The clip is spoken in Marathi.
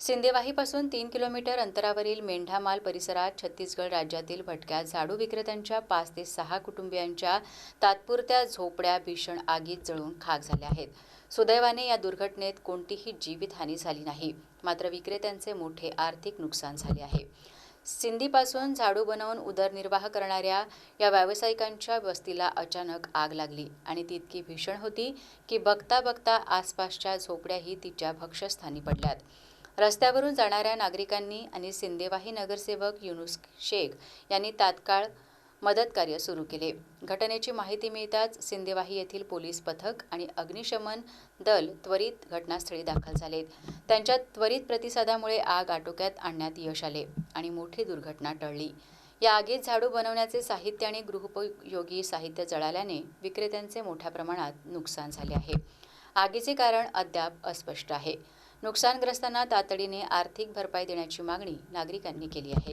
सिंदेवाहीपासून तीन किलोमीटर अंतरावरील मेंढामाल परिसरात छत्तीसगड राज्यातील भटक्या झाडू विक्रेत्यांच्या पाच ते सहा कुटुंबियांच्या तात्पुरत्या झोपड्या भीषण आगीत जळून खाक झाल्या आहेत. सुदैवाने या दुर्घटनेत कोणतीही जीवितहानी झाली नाही. मात्र विक्रेत्यांचे मोठे आर्थिक नुकसान झाले आहे. सिंधीपासून झाडू बनवून उदरनिर्वाह करणाऱ्या या व्यावसायिकांच्या वस्तीला अचानक आग लागली आणि ती इतकी भीषण होती की बघता बघता आसपासच्या झोपड्याही तिच्या भक्षस्थानी पडल्यात. रस्त्यावरून जाणाऱ्या नागरिकांनी आणि सिंदेवाही नगरसेवक युनुस शेख यांनी तात्काळ मदतकार्य सुरू केले. घटनेची माहिती मिळताच सिंदेवाही येथील पोलीस पथक आणि अग्निशमन दल त्वरित घटनास्थळी दाखल झालेत. त्यांच्या त्वरित प्रतिसादामुळे आग आटोक्यात आणण्यात यश आले आणि मोठी दुर्घटना टळली. या आगीत झाडू बनवण्याचे साहित्य आणि गृहोपयोगी साहित्य जळाल्याने विक्रेत्यांचे मोठ्या प्रमाणात नुकसान झाले आहे. आगीचे कारण अद्याप अस्पष्ट आहे. नुकसानग्रस्तांना तातडीने आर्थिक भरपाई देण्याची मागणी नागरिकांनी केली आहे.